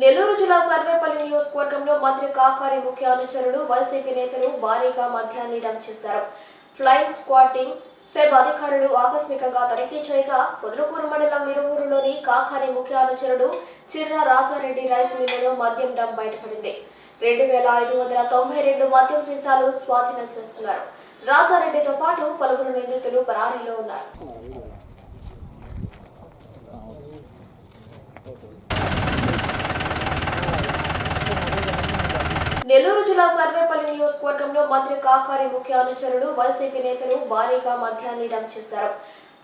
నెల్లూరు జిల్లా సర్వేపల్లి నియోజకవర్గంలో మంత్రి కాకారి ముఖ్య అనుచరుడు వైసీపీ నేతలు భారీగా మద్యాన్ని డంప్ చేశారు. ఫ్లయింగ్ స్క్వాటింగ్ సెబ్ అధికారులు ఆకస్మికంగా తనిఖీ చేయగా పొదలకూరు మండలం మిరువూరులోని కాకాని ముఖ్య అనుచరుడు చిర్ర రాజారెడ్డి రైస్ మిల్లులో మద్యం డంప్ బయటపడింది. రెండు వేల ఐదు వందల తొంభై రెండు మద్యం సీసాలు స్వాధీనం చేస్తున్నారు రాజారెడ్డితో పాటు పలువురు నిందితులు పరారీలో ఉన్నారు. నెల్లూరు జిల్లా సర్వేపల్లి నియోజకవర్గంలో మంత్రి కాకారి ముఖ్య అనుచరుడు వైసీపీ నేతలు భారీగా మద్యాన్ని డంప్ చేశారు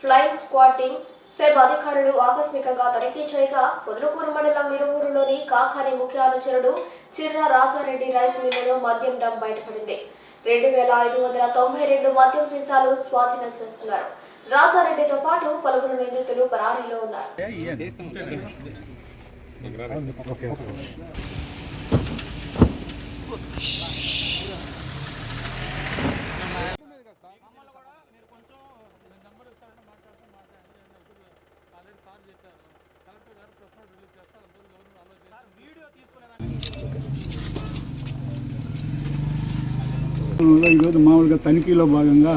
ఫ్లయింగ్ స్క్వాటింగ్ సెబ్ అధికారులు ఆకస్మికంగా తనిఖీ చేయగా పొదలకూరు మండలం మిరువూరులోని కాకాని ముఖ్య అనుచరుడు చిర్ర రాజారెడ్డి రైస్ మిల్లులో మద్యం డంప్ బయటపడింది రెండు వేల ఐదు వందల తొంభై రెండు మద్యం సీసాలు స్వాధీనం చేస్తున్నారు రాజారెడ్డితో పాటు పలువురు నిందితులు పరారీలో ఉన్నారు ఈరోజు మామూలుగా తనిఖీలో భాగంగా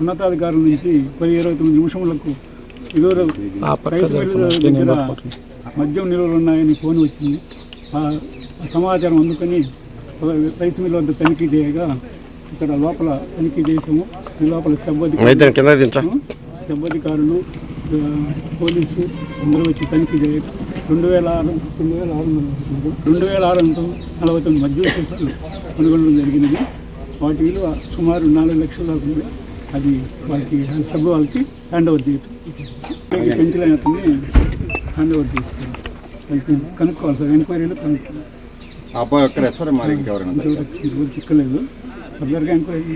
ఉన్నతాధికారుల నుంచి పది ఇరవై తొమ్మిది నిమిషములకు ఈరోజు రైస్ దగ్గర మద్యం నిల్వలు ఉన్నాయని ఫోన్ వచ్చింది. ఆ సమాచారం అందుకని రైస్ మిల్ వద్ద తనిఖీ చేయగా ఇక్కడ లోపల తనిఖీ చేసాము లోపల సిబ్బంది సిబ్బందికారులు పోలీసు అందరూ వచ్చి తనిఖీ చేయగా రెండు వేల ఆరు రెండు వేల ఆరు వందల రెండు వేల ఆరు వందల నలభై తొమ్మిది మద్యం సీసాలు కొనుగోలు జరిగినది వాటి విలువ సుమారు నాలుగు లక్షల దాకా ఉంది. అది వాళ్ళకి సభ వాళ్ళకి హ్యాండ్ ఓవర్ చేయటం పెంచలేని అతన్ని హ్యాండ్ ఓవర్ చేస్తారు కనుక్కోవాలి సార్ ఎంక్వైరీలో కనుక్కోవాలి. అబ్బాయి ఒక్కడే సార్ మరి ఇంకెవరైనా ఇంకెవరు చిక్కలేదు. ఫర్దర్గా ఎంక్వైరీ